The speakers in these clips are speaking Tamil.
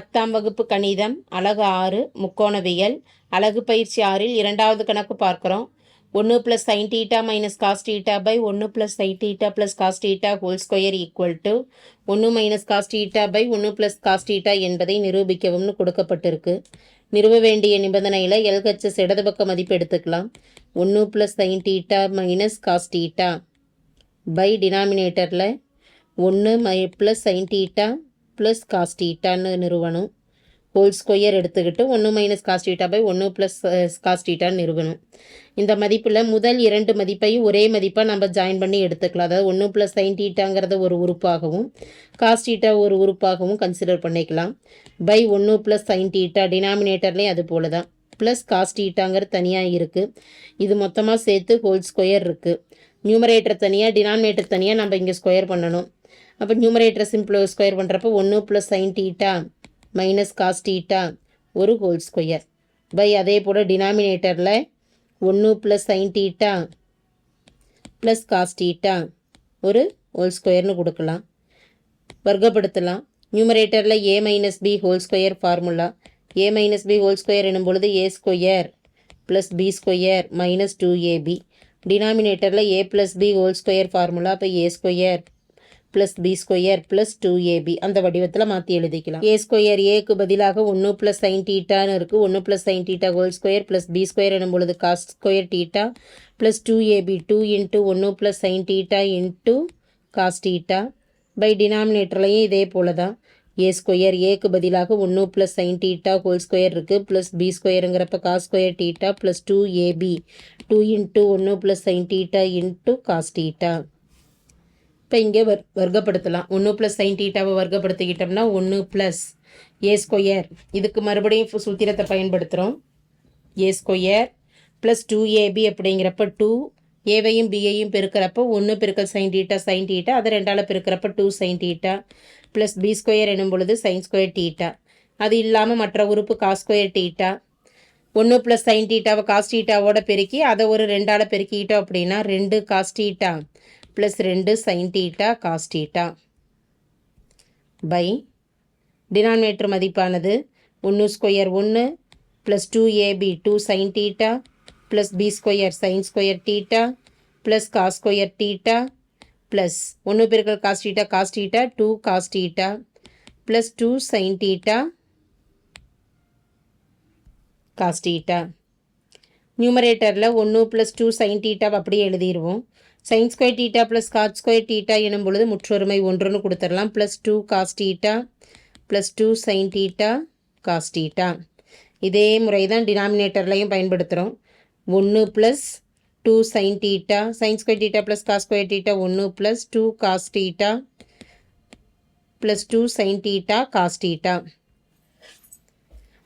பத்தாம் வகுப்பு கணிதம் அழகு ஆறு முக்கோணவியல் அழகு பயிற்சி ஆறில் இரண்டாவது கணக்கு பார்க்குறோம். ஒன்று plus sine theta minus cos theta by ஒன்று plus sine theta plus cos theta whole square equal to ஒன்று மைனஸ் காஸ் டீட்டா பை ஒன்று ப்ளஸ் காஸ் டீட்டா என்பதை நிரூபிக்கவும்னு கொடுக்கப்பட்டிருக்கு. நிறுவ வேண்டிய நிபந்தனையில் எல்ஹெச்எஸ் இடது பக்க மதிப்பு எடுத்துக்கலாம். ஒன்று plus sine theta minus cos theta by டினாமினேட்டரில் ஒன்று மை ப்ளஸ் சைன் டீட்டா ப்ளஸ் காஸ்டீட்டான்னு நிறுவனம் ஹோல் ஸ்கொயர் எடுத்துக்கிட்டு ஒன்று மைனஸ் காஸ்டீட்டா பை ஒன்று ப்ளஸ் காஸ்டீட்டான்னு நிறுவனம் இந்த மதிப்பில் முதல் இரண்டு மதிப்பையும் ஒரே மதிப்பாக நம்ம ஜாயின் பண்ணி எடுத்துக்கலாம். அதாவது ஒன்று ப்ளஸ் சைன் டீட்டாங்கிறத ஒரு உறுப்பாகவும் காஸ்டீட்டா ஒரு உறுப்பாகவும் கன்சிடர் பண்ணிக்கலாம். பை ஒன்று ப்ளஸ் சைன் டீட்டா டினாமினேட்டர்லேயும் அது போல தான் ப்ளஸ் காஸ்டீட்டாங்கிற தனியாக இருக்குது இது மொத்தமாக சேர்த்து ஹோல் ஸ்கொயர் இருக்குது நியூமரேட்டர் தனியாக டினாமினேட்டர் தனியாக நம்ம இங்கே ஸ்கொயர் பண்ணணும். அப்போ நியூமரேட்டரை சிம்பிள் ஸ்கொயர் பண்ணுறப்போ ஒன்று plus sine theta minus cos theta ஒரு ஹோல் ஸ்கொயர் பை அதே போல் டினாமினேட்டரில் ஒன்று plus sine theta plus cos theta ஒரு ஹோல் ஸ்கொயர்னு கொடுக்கலாம். வர்க்கப்படுத்தலாம். நியூமரேட்டரில் A minus B whole square formula A minus B whole square எனும் பொழுது A square plus B square minus two AB டினாமினேட்டரில் A plus B whole square formula இப்போ A square plus B square plus two AB அந்த வடிவத்தில் மாற்றி எழுதிக்கலாம். ஏ ஸ்கொயர் ஏக்கு பதிலாக ஒன்று ப்ளஸ் சைன் டீட்டான்னு இருக்குது ஒன்று plus sine theta whole square plus B square எனும் பொழுது cos square theta plus two AB two into ஒன்று plus sine theta into cos theta by டினாமினேட்டர்லையும் இதே போல தான் ஏ ஸ்கொயர் ஏக்கு பதிலாக ஒன்று plus sine theta whole square இருக்குது plus B ஸ்கொயருங்கிறப்ப cos square theta plus two AB two into ஒன்று plus sine theta into cos theta இப்போ இங்கே வர் வர்க்கப்படுத்தலாம். ஒன்று ப்ளஸ் சைன் டீட்டாவை வர்க்கப்படுத்திக்கிட்டோம்னா ஒன்று ப்ளஸ் ஏ ஸ்கொயர் இதுக்கு மறுபடியும் சூத்திரத்தை பயன்படுத்துகிறோம் A square plus two AB அப்படிங்கிறப்ப டூ ஏவையும் பிஏயும் பெருக்கிறப்ப ஒன்று பெருக்கல் சைன் டீட்டா சைன் டீட்டா அதை ரெண்டால் பெருக்கிறப்ப two sine theta plus B square எனும் பொழுது சைன் ஸ்கொயர் டீட்டா அது இல்லாமல் மற்ற உறுப்பு காஸ் ஸ்கொயர் டீட்டா ஒன்று ப்ளஸ் சைன் டீட்டாவை காஸ் டீட்டாவோட பெருக்கி அதை ஒரு ரெண்டால் பெருக்கிட்டோம் அப்படின்னா ரெண்டு காஸ் டீட்டா ப்ளஸ் ரெண்டு sine theta cos theta by denominator மதிப்பானது ஒன்று ஸ்கொயர் ஒன்று plus two AB two sine theta plus B square sine square theta plus cos square theta plus ஒன்று பெருக்கல் cos theta cos theta two cos theta plus two sine theta cos theta நியூமரேட்டரில் ஒன்று ப்ளஸ் டூ சைன் டீட்டா அப்படியே எழுதிடுவோம் sine square theta plus cos square theta எனும் பொழுது முற்றொருமை ஒன்றுன்னு கொடுத்துடலாம். Plus two cos theta plus two sine theta cos theta இதே முறை தான் டினாமினேட்டர்லையும் பயன்படுத்துகிறோம் ஒன்று plus two sine theta sine square theta plus cos square theta ஒன்று plus two cos theta plus two sine theta cos theta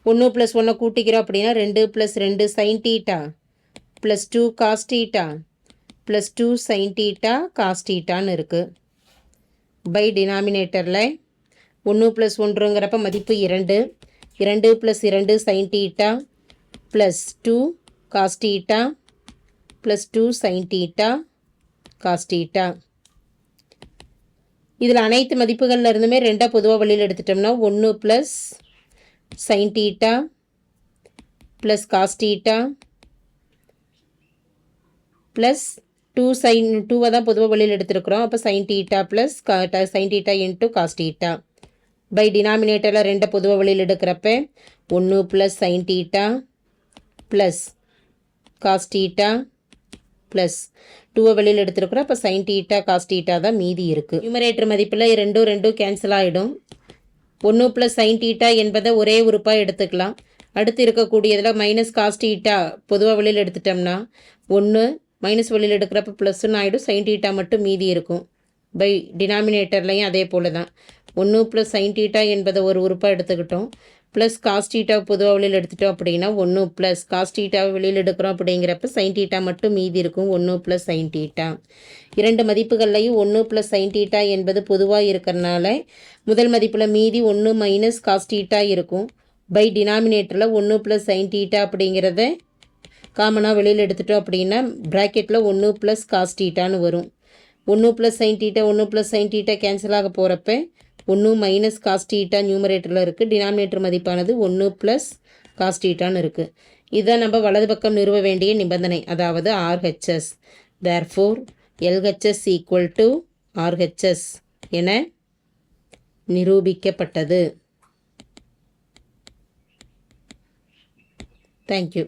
ஒன்று ப்ளஸ் ஒன்றை கூட்டிக்கிறோம் அப்படின்னா ரெண்டு ப்ளஸ் ரெண்டு sine theta plus two cos theta plus two sine theta cos டீட்டான்னு இருக்குது பை டினாமினேட்டரில் ஒன்று ப்ளஸ் ஒன்றுங்கிறப்ப மதிப்பு இரண்டு. இரண்டு ப்ளஸ் இரண்டு sine theta plus two cos theta plus two sine theta cos theta இதில் அனைத்து மதிப்புகள்ல இருந்துமே ரெண்டாக பொதுவாக வழியில் எடுத்துட்டோம்னா ஒன்று plus sine theta plus cos theta plus two sine டூவை தான் பொதுவாக வெளியில் எடுத்துருக்குறோம். அப்போ sine theta plus sine theta into cos theta by டினாமினேட்டரில் ரெண்டை பொதுவாக வெளியில் எடுக்கிறப்ப ஒன்று plus sine theta plus cos theta plus டூவை வெளியில் எடுத்துருக்குறோம். அப்போ சைன் டீட்டா காஸ் டீட்டா தான் மீதி இருக்குது நியூமரேட்டர் மதிப்பில் ரெண்டும் ரெண்டும் கேன்சல் ஆகிடும் ஒன்று ப்ளஸ் சைன் டீட்டா என்பதை ஒரே உறுப்பாக எடுத்துக்கலாம். அடுத்து இருக்கக்கூடியதில் மைனஸ் காஸ் டீட்டா பொதுவாக வெளியில் எடுத்துட்டோம்னா ஒன்று மைனஸ் வெளியில் எடுக்கிறப்ப ப்ளஸ்ன்னு ஆகிடும் சைன் டீட்டா மட்டும் மீதி இருக்கும். பை டினாமினேட்டர்லையும் அதே போல தான் ஒன்று ப்ளஸ் சைன் டீட்டா என்பதை ஒரு உறுப்பாக எடுத்துக்கிட்டோம். ப்ளஸ் காஸ் டீட்டா பொதுவாக வெளியில் எடுத்துட்டோம் அப்படின்னா ஒன்று ப்ளஸ் காஸ் டீட்டாவை வெளியில் எடுக்கிறோம் அப்படிங்கிறப்ப சைன் டீட்டா மட்டும் மீதி இருக்கும். ஒன்று ப்ளஸ் சைன் டீட்டா இரண்டு மதிப்புகள்லையும் ஒன்று ப்ளஸ் சைன் டீட்டா என்பது பொதுவாக இருக்கிறனால முதல் மதிப்பில் மீதி ஒன்று மைனஸ் காஸ் டீட்டா இருக்கும். பை டினாமினேட்டரில் ஒன்று ப்ளஸ் சைன் டீட்டா அப்படிங்கிறத காமனாக வெளியில் எடுத்துட்டோம் அப்படின்னா ப்ராக்கெட்டில் ஒன்று ப்ளஸ் காஸ் டீட்டான்னு வரும். ஒன்று ப்ளஸ் சைன் டீட்டா ஒன்று ப்ளஸ் சைன் டீட்டா கேன்சல் ஆக போகிறப்ப ஒன்று மைனஸ் காஸ்டீட்டா நியூமரேட்டரில் இருக்குது டினாமினேட்டர் மதிப்பானது ஒன்று ப்ளஸ் காஸ்டீட்டான்னு இருக்குது இதுதான் நம்ம வலது பக்கம் நிறுவ வேண்டிய நிபந்தனை. அதாவது RHS therefore LHS equal to RHS என நிரூபிக்கப்பட்டது. Thank you